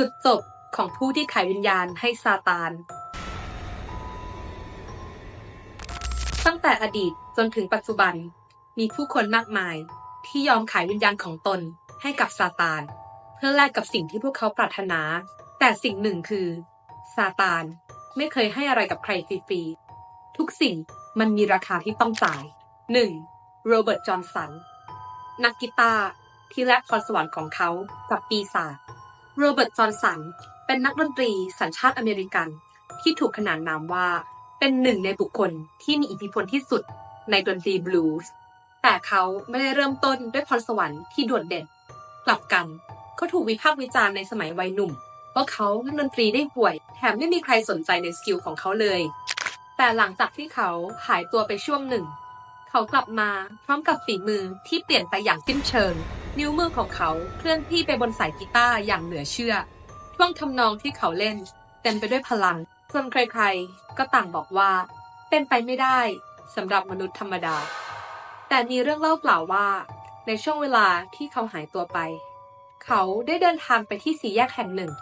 จุดจบของผู้ที่ขายวิญญาณให้ซาตาน ตั้งแต่อดีตจนถึงปัจจุบัน มีผู้คนมากมาย ที่ยอมขายวิญญาณของตนให้กับซาตาน เพื่อแลกกับสิ่งที่พวกเขาปรารถนา แต่สิ่งหนึ่งคือซาตานไม่เคยให้อะไรกับใครฟรีๆทุกสิ่งมันมีราคาที่ต้องจ่าย 1. โรเบิร์ตจอห์นสัน นักกีตาร์ที่แลกพรสวรรค์ของเขากับปีศาจ โรเบิร์ต จอห์นสัน เป็นนักดนตรีสัญชาติอเมริกัน ที่ถูกขนานนามว่า เป็นหนึ่งในบุคคลที่มีอิทธิพลที่สุดในดนตรีบลูส์ แต่เขาไม่ได้เริ่มต้นด้วยพรสวรรค์ที่โดดเด่น กลับกันเขาถูกวิพากษ์วิจารณ์ในสมัยวัยหนุ่มว่าเขาเล่นดนตรีได้ห่วย แถมไม่มีใครสนใจในสกิลของเขาเลย แต่หลังจากที่เขาหายตัวไปช่วงหนึ่ง เขากลับมาพร้อมกับฝีมือที่เปลี่ยนไปอย่างสิ้นเชิง นิ้วมือของเขาเคลื่อนที่ไปบนสายกีตาร์อย่างเหลือเชื่อท่วงทำนองที่เขาเล่น เต็มไปด้วยพลังจนใครๆ ก็ต่างบอกว่า เป็นไปไม่ได้สำหรับมนุษย์ธรรมดา แต่มีเรื่องเล่ากล่าวว่า ในช่วงเวลาที่เขาหายตัวไป เขาได้เดินทางไปที่สี่แยกแห่งหนึ่ง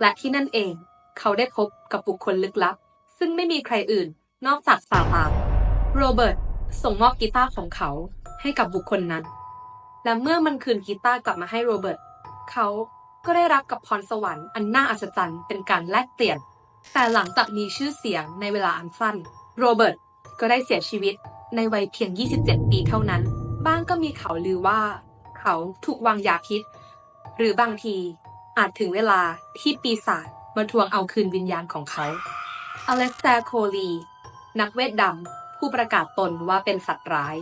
และที่นั่นเองเขาได้พบกับบุคคลลึกลับ ซึ่งไม่มีใครอื่นนอกจากซาตานโรเบิร์ต ส่งมอบกีตาร์ของเขาให้กับบุคคลนั้น และเมื่อมันคืนกีตาร์กลับมาให้โรเบิร์ต เขาก็ได้รับกับพรสวรรค์อันน่าอัศจรรย์เป็นการแลกเปลี่ยน แต่หลังจากมีชื่อเสียงในเวลาอันสั้น โรเบิร์ตก็ได้เสียชีวิตในวัยเพียง 27 ปีเท่านั้น บ้างก็มีข่าวลือว่า เขาถูกวางยาพิษ หรือบางทีอาจถึงเวลาที่ปีศาจมาทวงเอาคืนวิญญาณของเขา อเล็กซาโคลี นักเวทดำ ผู้ประกาศตนว่าเป็นสัตว์ร้าย